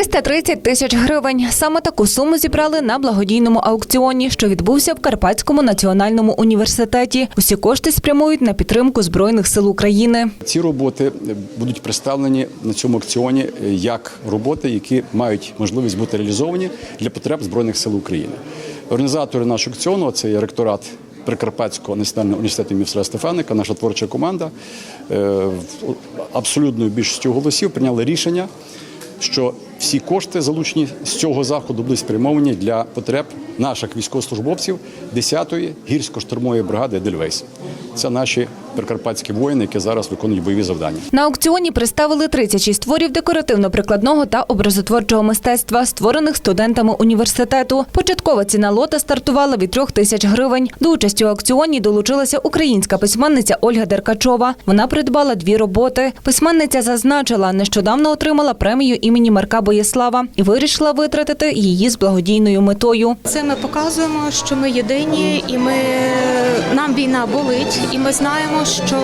330 тисяч гривень. Саме таку суму зібрали на благодійному аукціоні, що відбувся в Карпатському національному університеті. Усі кошти спрямують на підтримку збройних сил України. Ці роботи будуть представлені на цьому акціоні як роботи, які мають можливість бути реалізовані для потреб збройних сил України. Організатори нашого акціону це є ректорат Прикарпатського національного університету Василя Стефаника, наша творча команда е, абсолютною більшістю голосів прийняли рішення, що всі кошти, залучені з цього заходу, будуть спрямовані для потреб наших військовослужбовців 10-ї гірсько-штурмової бригади Дельвейс. Це наші прикарпатські воїни, які зараз виконують бойові завдання. На аукціоні представили 36 творів декоративно-прикладного та образотворчого мистецтва, створених студентами університету. Початкова ціна лота стартувала від 3 тисяч гривень. До участі у аукціоні долучилася українська письменниця Ольга Деркачова. Вона придбала дві роботи. Письменниця зазначила, нещодавно отримала премію імені Марка Боєслава і вирішила витратити її з благодійною метою. Це ми показуємо, що ми єдині, і ми нам війна болить, і ми знаємо, що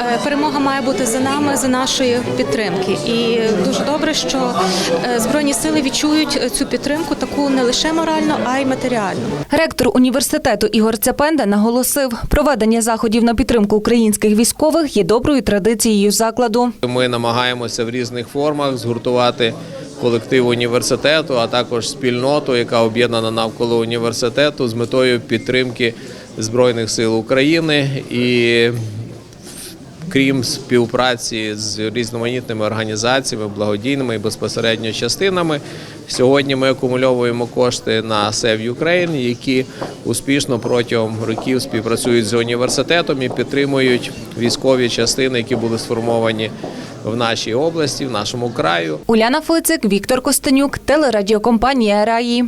е, перемога має бути за нами, за нашої підтримки. І дуже добре, що е, збройні сили відчують цю підтримку, таку не лише моральну, а й матеріальну. Ректор університету Ігор Цепенда наголосив, проведення заходів на підтримку українських військових є доброю традицією закладу. Ми намагаємося в різних формах згуртувати колектив університету, а також спільноту, яка об'єднана навколо університету з метою підтримки Збройних сил України і крім співпраці з різноманітними організаціями, благодійними і безпосередньо частинами. Сьогодні ми акумульовуємо кошти на Save Ukraine, які успішно протягом років співпрацюють з університетом і підтримують військові частини, які були сформовані в нашій області, в нашому краю. Уляна Фицик, Віктор Костенюк, телерадіокомпанія Раї.